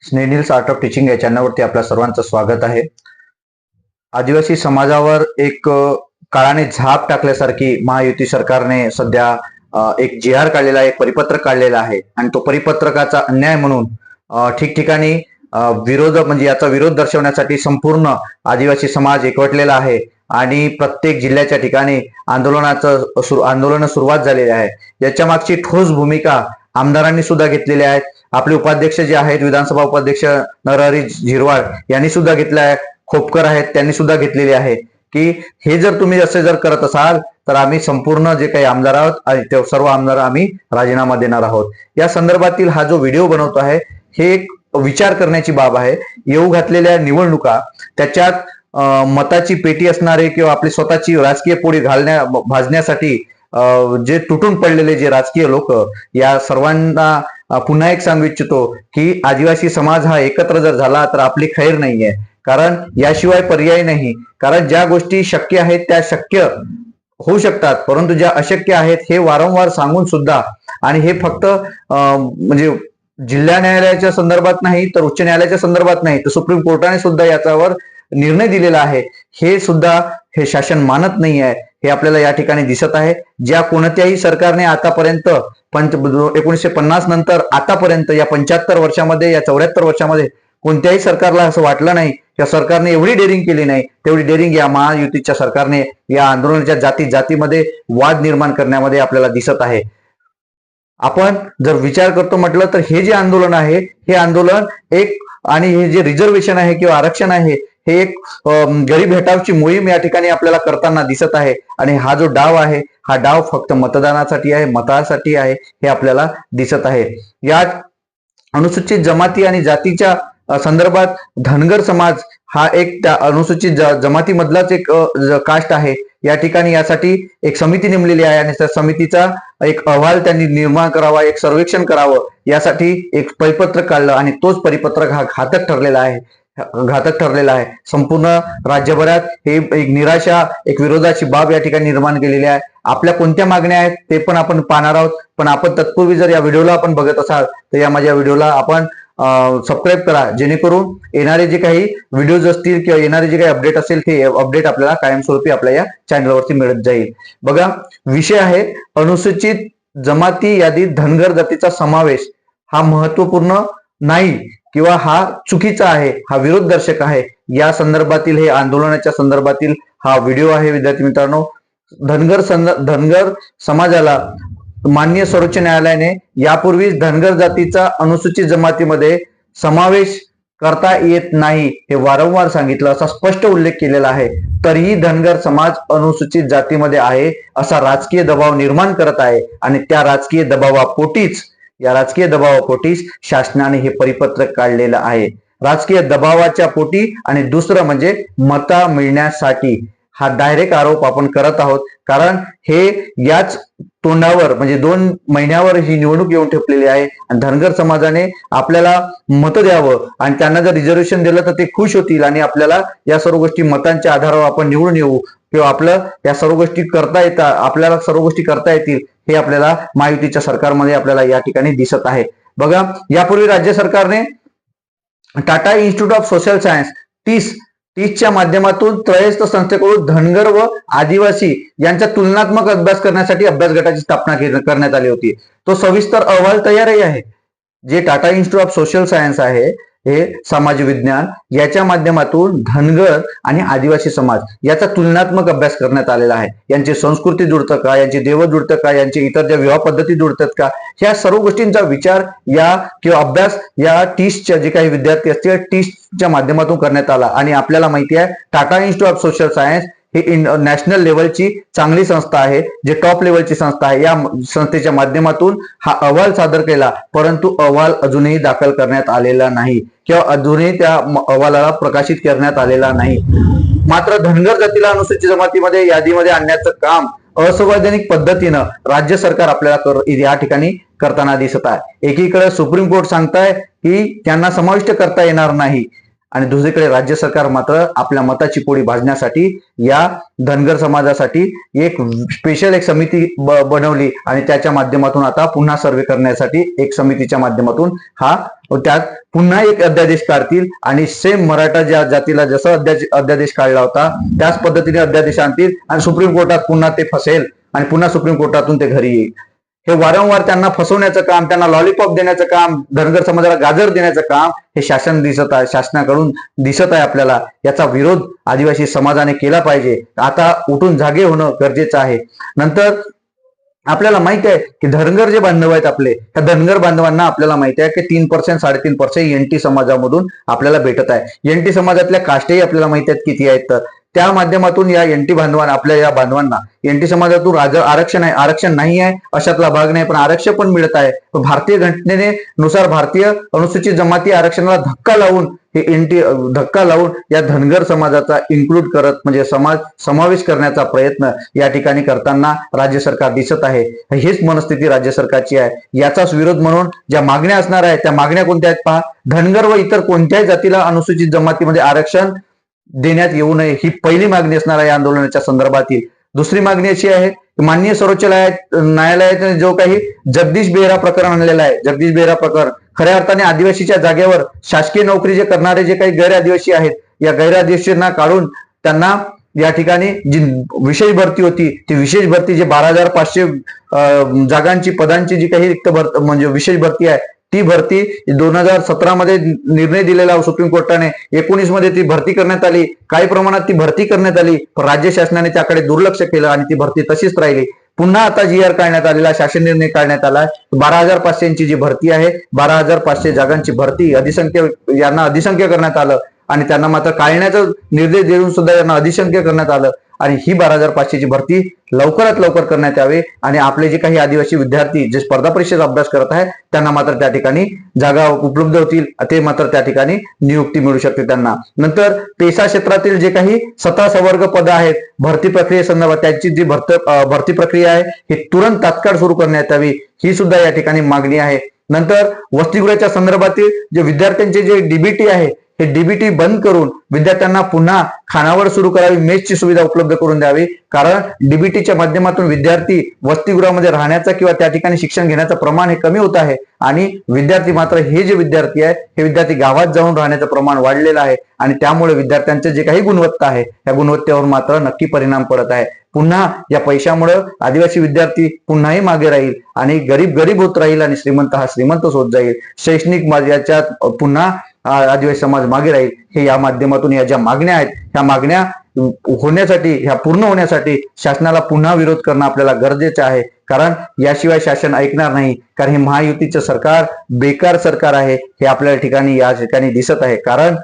स्नेनिल्स art of teaching या चॅनलवरती आपल्या सर्वांचं स्वागत आहे. आदिवासी समाजावर एक काळाने झाप टाकल्यासारखी महायुती सरकारने सध्या एक जी आर काढलेला आहे एक परिपत्रक काढलेला आहे. आणि तो परिपत्रकाचा अन्याय म्हणून ठिकठिकाणी विरोध म्हणजे याचा विरोध दर्शवण्यासाठी संपूर्ण आदिवासी समाज एकवटलेला आहे. आणि प्रत्येक जिल्ह्याच्या ठिकाणी आंदोलनाचं आंदोलन सुरुवात झालेली आहे. याच्या मागची ठोस भूमिका आमदारांनी सुद्धा घेतलेली आहे. आपले उपाध्यक्ष जे आहेत विधानसभा उपाध्यक्ष नरहरी झिरवाळ यांनी सुद्धा घेतल्या आहे खोपकर आहेत त्यांनी सुद्धा घेतलेली आहे. की हे जर तुम्ही असे जर करत असाल तर आम्ही संपूर्ण जे काही आमदार आहोत आणि ते सर्व आमदार आम्ही राजीनामा देणार आहोत. या संदर्भातील हा जो व्हिडिओ बनवतो आहे हे एक विचार करण्याची बाब आहे. येऊ घातलेल्या निवडणुका त्याच्यात मताची पेटी असणारे किंवा आपली स्वतःची राजकीय पोळी घालण्या भाजण्यासाठी जे तुटून पडलेले जे राजकीय लोक या सर्वांना पुन्हा एक सांगू इच्छितो की आदिवासी समाज हा एकत्र जर झाला तर आपली खैर नाहीये. कारण याशिवाय पर्याय नाही. कारण ज्या गोष्टी शक्य आहेत त्या शक्य होऊ शकतात. परंतु ज्या अशक्य आहेत हे वारंवार सांगून सुद्धा आणि हे फक्त अं, म्हणजे जिल्हा न्यायालयाच्या संदर्भात नाही तर उच्च न्यायालयाच्या संदर्भात नाही. तर सुप्रीम कोर्टाने सुद्धा याच्यावर निर्णय दिलेला आहे. हे सुद्धा हे शासन मानत नाही आहे हे आपल्याला या ठिकाणी दिसत आहे. ज्या कोणत्याही सरकारने आतापर्यंत पंच एकोणीसशे पन्नास नंतर आतापर्यंत या पंच्याहत्तर वर्षामध्ये या चौऱ्याहत्तर वर्षामध्ये कोणत्याही सरकारला असं वाटलं नाही. या सरकारने एवढी डेअरिंग केली नाही. तेवढी डेअरिंग या महायुतीच्या सरकारने या आंदोलनाच्या जाती जातीमध्ये वाद निर्माण करण्यामध्ये आपल्याला दिसत आहे. आपण जर विचार करतो म्हटलं तर हे जे आंदोलन आहे हे आंदोलन एक आणि हे जे रिझर्वेशन आहे किंवा आरक्षण आहे हे एक गरीब हेटावची मोहीम या ठिकाणी आपल्याला करताना दिसत आहे. आणि हा जो डाव आहे हा डाव फक्त मतदानासाठी आहे मतासाठी आहे हे आपल्याला दिसत आहे. या अनुसूचित जमाती आणि जातीच्या संदर्भात धनगर समाज हा एक त्या अनुसूचित जमातीमधलाच एक कास्ट आहे. या ठिकाणी यासाठी एक समिती नेमलेली आहे आणि त्या समितीचा एक अहवाल त्यांनी निर्माण करावा एक सर्वेक्षण करावं यासाठी एक परिपत्रक काढलं आणि तोच परिपत्रक हा घातक ठरलेला आहे. घातक ठरलेला आहे. संपूर्ण राज्यभरात हे एक निराशा एक विरोधाची बाब या ठिकाणी निर्माण केलेली आहे. आपल्या कोणत्या मागण्या आहेत ते पण आपण पाहणार आहोत. पण आपण तत्पूर्वी जर या व्हिडिओला आपण बघत असाल तर या माझ्या व्हिडिओला आपण सबस्क्राईब करा. जेणेकरून येणारे जे काही व्हिडिओज असतील किंवा येणारे जे काही अपडेट असेल ते अपडेट आपल्याला कायमस्वरूपी आपल्या या चॅनलवरती मिळत जाईल. बघा विषय आहे अनुसूचित जमाती यादीत धनगर जातीचा समावेश. हा महत्त्वपूर्ण नाही किंवा हा चुकीचा आहे हा विरोध दर्शक आहे या संदर्भातील हे आंदोलनाच्या संदर्भातील हा व्हिडिओ आहे विद्यार्थी मित्रांनो. धनगर धनगर समाजाला मान्य सर्वोच्च न्यायालयाने यापूर्वीच धनगर जातीचा अनुसूचित जमातीमध्ये समावेश करता येत नाही हे वारंवार सांगितलं असा स्पष्ट उल्लेख केलेला आहे. तरीही धनगर समाज अनुसूचित जातीमध्ये आहे असा राजकीय दबाव निर्माण करत आहे आणि त्या राजकीय दबावापोटीच या राजकीय दबावापोटी शासनाने हे परिपत्रक काढलेलं आहे. राजकीय दबावाच्या पोटी आणि दुसरं म्हणजे मता मिळण्यासाठी हा डायरेक्ट आरोप आपण करत आहोत. कारण हे याच तोंडावर म्हणजे दोन महिन्यावर ही निवडणूक येऊन ठेपलेली आहे आणि धनगर समाजाने आपल्याला मत द्यावं आणि त्यांना जर रिझर्वेशन दिलं तर ते खुश होतील आणि आपल्याला या सर्व गोष्टी मतांच्या आधारावर आपण निवडून येऊ किंवा आपलं या सर्व गोष्टी करता येतात आपल्याला सर्व गोष्टी करता येतील हे आपल्याला महायुतीच्या सरकारमध्ये आपल्याला या ठिकाणी दिसत आहे. बघा यापूर्वी राज्य सरकारने Tata Institute of Social Science तीस तीसच्या माध्यमातून त्रयस्थ संस्थेकडून धनगर व आदिवासी यांचा तुलनात्मक अभ्यास करण्यासाठी अभ्यास गटाची स्थापना करण्यात आली होती. तो सविस्तर अहवाल तयारही आहे. जे Tata Institute of Social Science आहे हे समाज विज्ञान याच्या माध्यमातून धनगर आणि आदिवासी समाज याचा तुलनात्मक अभ्यास करण्यात आलेला आहे. यांची संस्कृती जुळतं का? यांची देव जुळतं का? यांचे इतर ज्या विवाह पद्धती जुळतात का? ह्या सर्व गोष्टींचा विचार या किंवा अभ्यास या टीसच्या जे काही विद्यार्थी असतील टीसच्या माध्यमातून करण्यात आला. आणि आपल्याला माहिती आहे Tata Institute of Social Science he national लेवलची uh, चांगली संस्था आहे जे टॉप लेवलची संस्था आहे. या संस्थेच्या माध्यमातून हा अहवाल सादर केला परंतु अहवाल अजूनही दाखल करण्यात आलेला नाही किंवा अजूनही त्या अहवालाला प्रकाशित करण्यात आलेला नाही. मात्र धनगर जातीला अनुसूचित जमातीमध्ये यादीमध्ये आणण्याचं काम असंवैधानिक पद्धतीनं राज्य सरकार आपल्याला या ठिकाणी करताना दिसत आहे. एकीकडे सुप्रीम कोर्ट सांगताय की त्यांना समाविष्ट करता येणार नाही. आणि दुसरीकडे राज्य सरकार मात्र आपल्या मताची पोळी भाजण्यासाठी या धनगर समाजासाठी एक स्पेशल एक समिती बनवली आणि त्याच्या माध्यमातून आता पुन्हा सर्वे करण्यासाठी एक समितीच्या माध्यमातून हा त्यात पुन्हा एक अध्यादेश काढतील. आणि सेम मराठा ज्या जातीला जसं अध्यादेश अध्यादेश काढला होता त्याच पद्धतीने अध्यादेश आणतील आणि सुप्रीम कोर्टात पुन्हा ते फसेल आणि पुन्हा सुप्रीम कोर्टातून ते घरी येईल. हे वारंवार त्यांना फसवण्याचं काम त्यांना लॉलीपॉप देण्याचं काम धनगर समाजाला गाजर देण्याचं काम हे शासन दिसत आहे शासनाकडून दिसत आहे आपल्याला. याचा विरोध आदिवासी समाजाने केला पाहिजे. आता उठून जागे होणं गरजेचं आहे. नंतर आपल्याला माहीत आहे की धनगर जे बांधव आहेत आपले त्या धनगर बांधवांना आपल्याला माहिती आहे की तीन पर्सेंट साडेतीन पर्सेंट एनटी समाजामधून आपल्याला भेटत आहे. एनटी समाजातल्या काष्टही आपल्याला माहीत आहेत किती आहेत तर. त्या माध्यमातून या एनटी बांधवांना आपल्या या बांधवांना एनटी समाजातून राज आरक्षण आहे आरक्षण नाही आहे अशातला भाग नाही पण आरक्षण पण मिळत आहे. भारतीय घटनेने नुसार भारतीय अनुसूचित जमाती आरक्षणाला धक्का लावून हे एनटी धक्का लावून या धनगर समाजाचा इन्क्लूड करत म्हणजे समाज समावेश करण्याचा प्रयत्न या ठिकाणी करताना राज्य सरकार दिसत आहे. हीच मनस्थिती राज्य सरकारची आहे. याचाच विरोध म्हणून ज्या मागण्या असणार आहेत त्या मागण्या कोणत्या आहेत पहा. धनगर व इतर कोणत्याही जातीला अनुसूचित जमातीमध्ये आरक्षण देण्यात येऊ नये. ही पहिली मागणी असणार आहे आंदोलनाच्या संदर्भातील. दुसरी मागणी अशी आहे माननीय सर्वोच्च न्यायालयाने जो काही जगदीश बेहरा प्रकरण आणलेला आहे जगदीश बेहरा प्रकरण खऱ्या अर्थाने आदिवासीच्या जागेवर शासकीय नोकरी जे करणारे जे काही गैर आदिवासी आहेत या गैर आदिवासींना काढून त्यांना या ठिकाणी जी विशेष भरती होती ती विशेष भरती जे बारा हजार पाचशे अं, जागांची पदांची जी काही रिक्त भरती म्हणजे विशेष भरती आहे ती भरती दोन हजार सतरा मध्ये निर्णय दिलेला सुप्रीम कोर्टाने. एकोणीसमध्ये ती भरती करण्यात आली. काही प्रमाणात ती भरती करण्यात आली. पण राज्य शासनाने त्याकडे दुर्लक्ष केलं आणि ती भरती तशीच राहिली. पुन्हा आता जी आर काढण्यात आलेला शासन निर्णय काढण्यात आला बारा हजार पाचशेची जी भरती आहे बारा हजार पाचशे जागांची भरती अधिसंख्य यांना अधिसंख्य करण्यात आलं. आणि त्यांना मात्र काढण्याचा निर्देश देऊन सुद्धा यांना अधिसंख्य करण्यात आलं. आणि ही बारा हजार पाचशेची भरती लवकरात लवकर करण्यात यावी आणि आपले जे काही आदिवासी विद्यार्थी जे स्पर्धा परीक्षेचा अभ्यास करत आहेत त्यांना मात्र त्या ठिकाणी जागा उपलब्ध होतील. ते मात्र त्या ठिकाणी नियुक्ती मिळू शकते त्यांना. नंतर पेशा क्षेत्रातील जे काही सतरा संवर्ग पद आहेत भरती प्रक्रियेसंदर्भात त्यांची जी भरत भरती प्रक्रिया आहे ही तुरंत तात्काळ सुरू करण्यात यावी ही सुद्धा या ठिकाणी मागणी आहे. नंतर वसतिगृहाच्या संदर्भातील जे विद्यार्थ्यांचे जे डीबीटी आहे हे डीबीटी बंद करून विद्यार्थ्यांना पुन्हा खानावर सुरू करावी मेसची सुविधा उपलब्ध करून द्यावी. कारण डीबीटीच्या माध्यमातून विद्यार्थी वसतिगृहामध्ये राहण्याचा किंवा त्या ठिकाणी शिक्षण घेण्याचं प्रमाण हे कमी होत आहे. आणि विद्यार्थी मात्र हे जे विद्यार्थी आहे हे विद्यार्थी गावात जाऊन राहण्याचं प्रमाण वाढलेलं आहे. आणि त्यामुळे विद्यार्थ्यांचे जे काही गुणवत्ता आहे त्या गुणवत्तेवर मात्र नक्की परिणाम पडत आहे. पुन्हा या पैशामुळं आदिवासी विद्यार्थी पुन्हाही मागे राहील आणि गरीब गरीब होत राहील आणि श्रीमंत हा श्रीमंतच होत जाईल. शैक्षणिक मा- याच्यात पुन्हा आदिवासी समाज मागे राहील. हे या माध्यमातून या ज्या मागण्या आहेत ह्या मागण्या होण्यासाठी ह्या पूर्ण होण्यासाठी शासनाला पुन्हा विरोध करणं आपल्याला गरजेचं आहे. कारण याशिवाय शासन ऐकणार नाही. कारण हे महायुतीचं सरकार बेकार सरकार आहे. हे आपल्या ठिकाणी या ठिकाणी दिसत आहे. कारण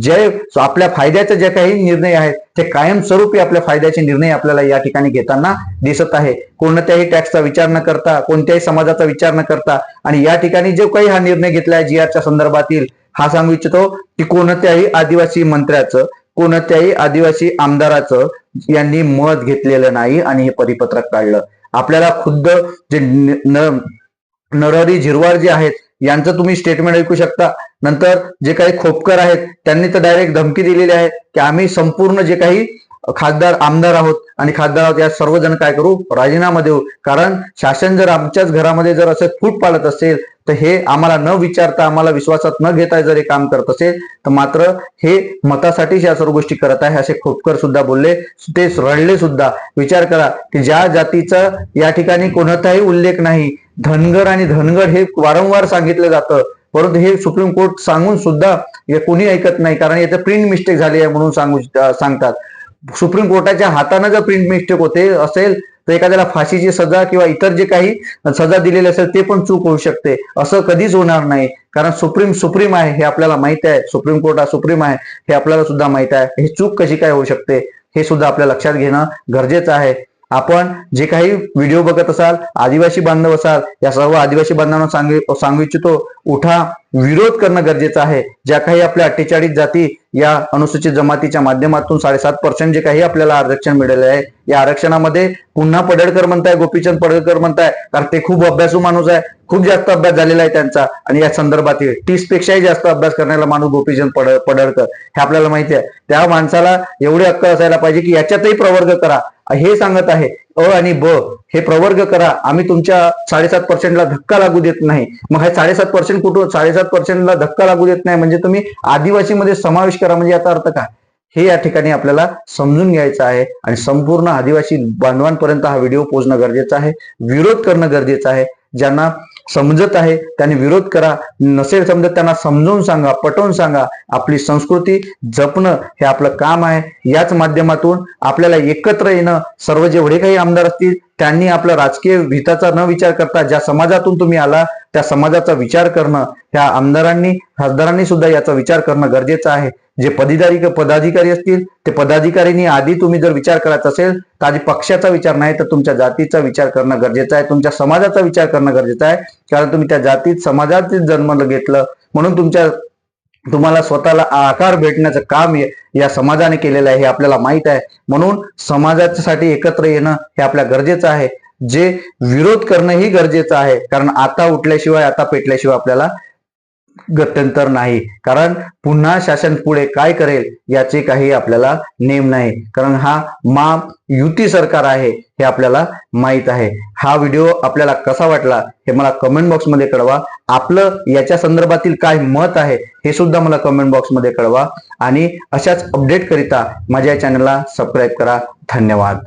जे आपल्या फायद्याचे जे काही निर्णय आहेत ते कायमस्वरूपी आपल्या फायद्याचे निर्णय आपल्याला या ठिकाणी घेताना दिसत आहे. कोणत्याही टॅक्सचा विचार न करता कोणत्याही समाजाचा विचार न करता आणि या ठिकाणी जो काही हा निर्णय घेतलाय जी आरच्या संदर्भातील हा सांगू इच्छितो की कोणत्याही आदिवासी मंत्र्याचं कोणत्याही आदिवासी आमदाराचं यांनी मत घेतलेलं नाही आणि हे परिपत्रक काढलं. आपल्याला खुद्द जे न- नरहरी झिरवाळ जे आहेत यांचं तुम्ही स्टेटमेंट ऐकू शकता. नंतर जे काही खोपकर आहेत त्यांनी तर डायरेक्ट धमकी दिलेली आहे की आम्ही संपूर्ण जे काही खासदार आमदार आहोत आणि खासदार आहोत या सर्वजण काय करू? राजीनामा देऊ. कारण शासन जर आमच्याच घरामध्ये जर असं फूट पाळत असेल तर हे आम्हाला न विचारता आम्हाला विश्वासात न घेता जर हे काम करत असेल तर मात्र हे मतासाठीच या सर्व गोष्टी करत आहे असे खोपकर सुद्धा बोलले. ते रडले सुद्धा. विचार करा की ज्या जातीचा या ठिकाणी कोणताही उल्लेख नाही धनगर आणि धनगर हे वारंवार सांगितलं जातं. परंतु हे सुप्रीम कोर्ट सांगून सुद्धा हे कोणी ऐकत नाही कारण याचं प्रिंट मिस्टेक झाली आहे म्हणून सांगू सांगतात. सुप्रीम कोर्टाच्या हातानं जर प्रिंट मिस्टेक होते असेल तर एखाद्याला फाशीची सजा किंवा इतर जे काही सजा दिलेली असेल ते पण चूक होऊ शकते. असं कधीच होणार नाही. कारण सुप्रीम सुप्रीम आहे हे आपल्याला माहीत आहे. सुप्रीम कोर्ट हा सुप्रीम आहे हे आपल्याला सुद्धा माहीत आहे. ही चूक कशी काय होऊ शकते हे सुद्धा आपल्या लक्षात घेणं गरजेचं आहे. आपण जे काही व्हिडिओ बघत असाल आदिवासी बांधव असाल या सर्व आदिवासी बांधवांना सांगू सांगू इच्छितो उठा विरोध करणं गरजेचं आहे. ज्या काही आपल्या अठ्ठेचाळीस जाती या अनुसूचित जमातीच्या माध्यमातून साडेसात पर्सेंट जे काही आपल्याला आरक्षण मिळालेलं आहे या आरक्षणामध्ये पुन्हा पडळकर म्हणताय गोपीचंद पडळकर म्हणताय कारण ते खूप अभ्यासू माणूस आहे. खूप जास्त अभ्यास झालेला आहे त्यांचा. आणि या संदर्भातील तीस पेक्षाही जास्त अभ्यास करण्याला माणूस गोपीचंद पड पडळकर हे आपल्याला माहिती आहे. त्या माणसाला एवढी अक्कल असायला पाहिजे की याच्यातही प्रवर्ग करा. हे सांगत आहे अ आणि ब हे प्रवर्ग करा. आम्ही तुमच्या साडेसात पर्सेंटला धक्का लागू देत नाही. मग हे साडेसात पर्सेंट कुठं साडेसात पर्सेंटला धक्का लागू देत नाही. म्हणजे तुम्ही आदिवासीमध्ये समावेश करा. म्हणजे याचा अर्थ काय? हे या ठिकाणी आपल्याला समजून घ्यायचं आहे. आणि संपूर्ण आदिवासी बांधवांपर्यंत हा व्हिडिओ पोहोचणं गरजेचं आहे. विरोध करणं गरजेचं आहे. ज्यांना समजत आहे त्यांनी विरोध करा. नसेल समजत त्यांना समजवून सांगा पटवून सांगा. आपली संस्कृती जपणं हे आपलं काम आहे. याच माध्यमातून आपल्याला एकत्र येणं. सर्व जेवढे काही आमदार असतील त्यांनी आपला राजकीय हिताचा न विचार करता ज्या समाजातून तुम्ही आला त्या समाजाचा विचार करणं ह्या आमदारांनी खासदारांनी सुद्धा याचा विचार करणं गरजेचं आहे. जे पदाधिकारी पदाधिकारी असतील ते पदाधिकारीनी आधी तुम्ही जर विचार करायचा असेल तर आधी पक्षाचा विचार नाही तर तुमच्या जातीचा विचार करणं गरजेचं आहे. तुमच्या समाजाचा विचार करणं गरजेचं आहे. कारण तुम्ही त्या जातीत समाजात जन्म घेतलं म्हणून तुमच्या तुम्हाला स्वतःला आकार भेटण्याचं काम या समाजाने केलेलं आहे हे आपल्याला माहीत आहे. म्हणून समाजासाठी एकत्र येणं हे आपल्या गरजेचं आहे. जे विरोध करणं ही गरजेचं आहे. कारण आता उठल्याशिवाय आता पेटल्याशिवाय आपल्याला गत्यंतर नाही. कारण पुन्हा शासन पुढे काय करेल याचे काही आपल्याला नेम नाही. कारण हा मा युती सरकार आहे हे आपल्याला माहीत आहे. हा व्हिडिओ आपल्याला कसा वाटला हे मला कमेंट बॉक्समध्ये कळवा. आपलं याच्या संदर्भातील काय मत आहे हे सुद्धा मला कमेंट बॉक्समध्ये कळवा. आणि अशाच अपडेट करिता माझ्या चॅनलला सबस्क्राईब करा. धन्यवाद.